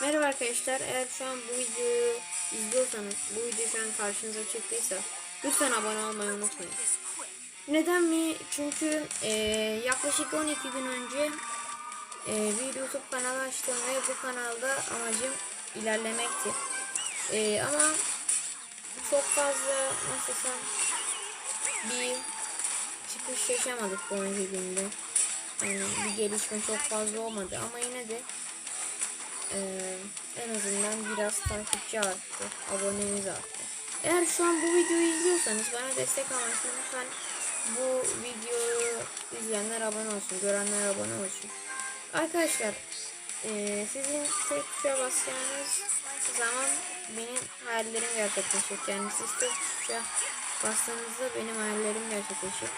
Merhaba arkadaşlar. Eğer şu an bu videoyu izliyorsanız, bu video şu an karşınıza çıktıysa lütfen abone olmayı unutmayın. Neden mi? Çünkü e, yaklaşık 12 gün önce e, bir YouTube kanalı açtım ve bu kanalda amacım ilerlemekti. E, ama çok fazla nasıl desem bir çıkış yaşamadık bu 12 günde. Yani bir gelişme çok fazla olmadı ama yine de ee, en azından biraz takipçi arttı. Abonemiz arttı. Eğer şu an bu videoyu izliyorsanız bana destek amaçlı lütfen bu videoyu izleyenler abone olsun. Görenler abone olsun. Arkadaşlar ee, sizin tek tuşa basacağınız zaman benim hayallerim gerçekleşecek. Yani siz tek tuşa bastığınızda benim hayallerim gerçekleşecek.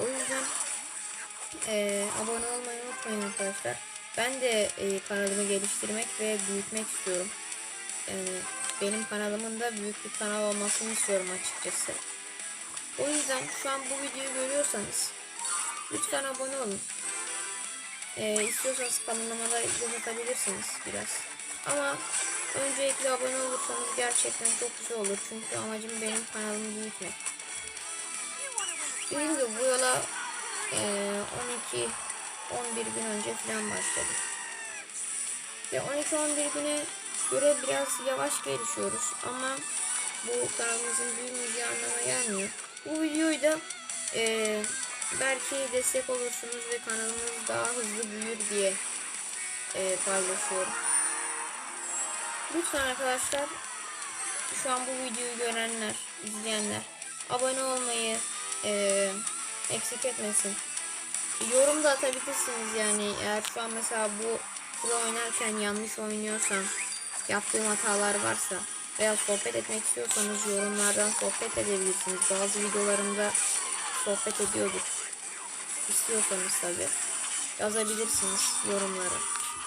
O yüzden ee, abone olmayı unutmayın arkadaşlar. Ben de e, kanalımı geliştirmek ve büyütmek istiyorum. Yani benim kanalımın da büyük bir kanal olmasını istiyorum açıkçası. O yüzden şu an bu videoyu görüyorsanız lütfen abone olun. Ee, istiyorsanız kanalıma da göz biraz. Ama öncelikle abone olursanız gerçekten çok güzel olur. Çünkü amacım benim kanalımı büyütmek. Dediğim gibi bu yola e, 12 11 gün önce falan başladık. Ve 12-11 güne göre biraz yavaş gelişiyoruz ama bu kanalımızın büyümeyeceği anlamına gelmiyor. Bu videoyu da e, belki destek olursunuz ve kanalımız daha hızlı büyür diye e, paylaşıyorum. Lütfen arkadaşlar şu an bu videoyu görenler, izleyenler abone olmayı e, eksik etmesin. Yorum da atabilirsiniz yani eğer şu an mesela bu pro oynarken yanlış oynuyorsam yaptığım hatalar varsa veya sohbet etmek istiyorsanız yorumlardan sohbet edebilirsiniz. Bazı videolarımda sohbet ediyorduk. İstiyorsanız tabi yazabilirsiniz yorumlara.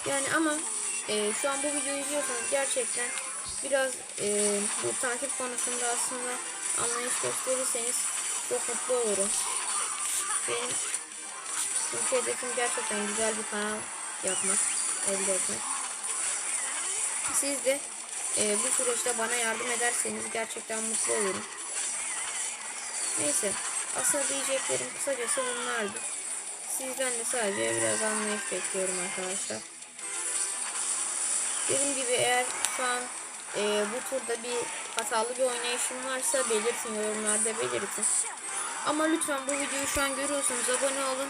Yani ama e, şu an bu videoyu izliyorsanız gerçekten biraz e, bu takip konusunda aslında anlayış gösterirseniz çok mutlu olurum. Benim çünkü hedefim gerçekten güzel bir kanal yapmak, elde etmek. Siz de e, bu süreçte bana yardım ederseniz gerçekten mutlu olurum. Neyse, aslında diyeceklerim kısacası bunlardı. Sizden de sadece biraz anlayış bekliyorum arkadaşlar. Dediğim gibi eğer şu an e, bu turda bir hatalı bir oynayışım varsa belirtin yorumlarda belirtin. Ama lütfen bu videoyu şu an görüyorsanız abone olun.